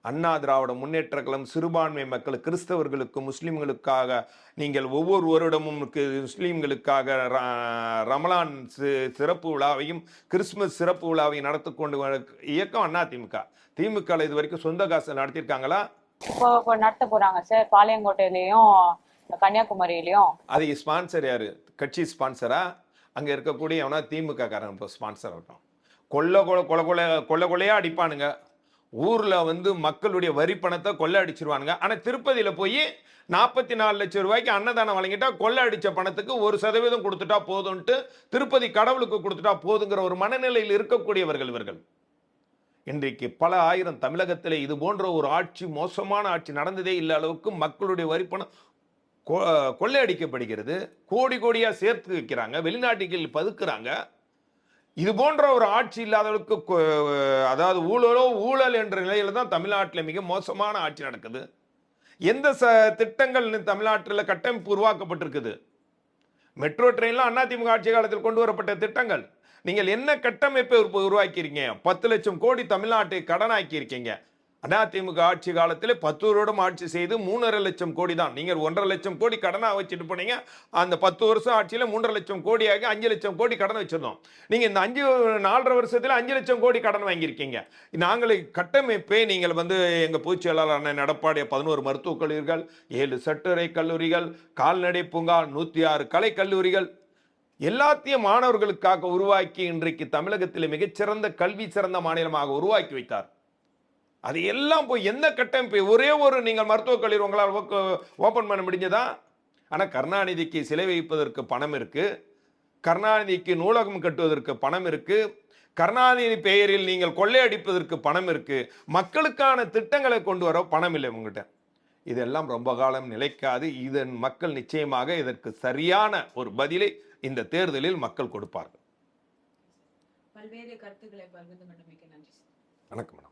அண்ணா திராவிட முன்னேற்ற கழகம் சிறுபான்மை மக்கள் கிறிஸ்தவர்களுக்கு முஸ்லிம்களுக்காக நீங்கள் ஒவ்வொரு வருடமும் முஸ்லிம்களுக்காக ரமலான் சிறப்பு விழாவையும் கிறிஸ்துமஸ் சிறப்பு விழாவையும் நடத்தி கொண்டு இயக்கம் அண்ணா திமுக. திமுக இது வரைக்கும் சொந்த காசு நடத்தியிருக்காங்களா? இப்போ நடத்த போறாங்க சார். பாளையங்கோட்டையிலயும் கன்னியாகுமரியிலயும். அதை ஸ்பான்சர் யாரு? கட்சி ஸ்பான்சரா அங்கே இருக்கக்கூடிய எவனா திமுக காரன் இப்போ ஸ்பான்சர் ஆகட்டும். கொள்ளை கொலை கொலை கொலை கொள்ள கொள்ளையா அடிப்பானுங்க. ஊரில் வந்து மக்களுடைய வரி பணத்தை கொள்ளை அடிச்சிருவானுங்க. ஆனால் திருப்பதியில் போய் நாற்பத்தி நாலு லட்சம் ரூபாய்க்கு அன்னதானம் வழங்கிட்டா கொள்ளை அடித்த பணத்துக்கு ஒரு சதவீதம் கொடுத்துட்டா போதும்ட்டு திருப்பதி கடவுளுக்கு கொடுத்துட்டா போதுங்கிற ஒரு மனநிலையில் இருக்கக்கூடியவர்கள் இவர்கள். இன்றைக்கு பல ஆயிரம் தமிழகத்தில் இது போன்ற ஒரு ஆட்சி மோசமான ஆட்சி நடந்ததே இல்லை அளவுக்கு மக்களுடைய வரிப்பணம் கொள்ளையடிக்கப்படுகிறது. கோடி கோடியாக சேர்த்து வைக்கிறாங்க. வெளிநாட்டுகளில் பதுக்குறாங்க. இது போன்ற ஒரு ஆட்சி இல்லாதவர்களுக்கு கொ- அதாவது ஊழலோ ஊழல் என்ற நிலையில் தான் தமிழ்நாட்டில் மிக மோசமான ஆட்சி நடக்குது. எந்த ச திட்டங்கள் தமிழ்நாட்டில் கட்டமைப்பு உருவாக்கப்பட்டிருக்குது? மெட்ரோ ட்ரெயின்லாம் அதிமுக ஆட்சி காலத்தில் கொண்டு வரப்பட்ட திட்டங்கள். நீங்கள் என்ன கட்டமைப்பை உருவாக்கியிருக்கீங்க? பத்து லட்சம் கோடி தமிழ்நாட்டை கடனாக்கியிருக்கீங்க. அதிமுக ஆட்சி காலத்தில் பத்து வருடம் ஆட்சி செய்து மூன்றரை லட்சம் கோடி தான் நீங்கள் ஒன்றரை லட்சம் கோடி கடனாக வச்சுட்டு போனீங்க. அந்த பத்து வருஷம் ஆட்சியில் மூன்றரை லட்சம் கோடியாகி அஞ்சு லட்சம் கோடி கடன் வச்சிருந்தோம். நீங்கள் இந்த அஞ்சு நாலரை வருஷத்தில் அஞ்சு லட்சம் கோடி கடன் வாங்கியிருக்கீங்க. நாங்கள் கட்டமைப்பே நீங்கள் வந்து எங்கள் பொதுச் செயலாளரான நடப்பாடிய பதினோரு மருத்துவக் கல்லூரிகள் ஏழு சட்டரை கல்லூரிகள் கால்நடை பூங்கா நூற்றி ஆறு கலை கல்லூரிகள் எல்லாத்தையும் மாணவர்களுக்காக உருவாக்கி இன்றைக்கு தமிழகத்தில் மிகச்சிறந்த கல்வி சிறந்த மாநிலமாக உருவாக்கி வைத்தார். அது எல்லாம் போய் எந்த கட்டமைப்பு ஒரே ஒரு நீங்கள் மருத்துவக் கல்லூரி உங்களால் ஓப்பன் பண்ண முடிஞ்சதா? ஆனால் கருணாநிதிக்கு சிலை வைப்பதற்கு பணம் இருக்கு. கருணாநிதிக்கு நூலகம் கட்டுவதற்கு பணம் இருக்கு. கருணாநிதி பெயரில் நீங்கள் கொள்ளையடிப்பதற்கு பணம் இருக்கு. மக்களுக்கான திட்டங்களை கொண்டு வர பணம் இல்லை உங்ககிட்ட. இதெல்லாம் ரொம்ப காலம் நிலைக்காது. இதன் மக்கள் நிச்சயமாக இதற்கு சரியான ஒரு பதிலை இந்த தேர்தலில் மக்கள் கொடுப்பார்கள். பல்வேறு கருத்துக்களை பகிர்ந்து வணக்கம் மேடம்.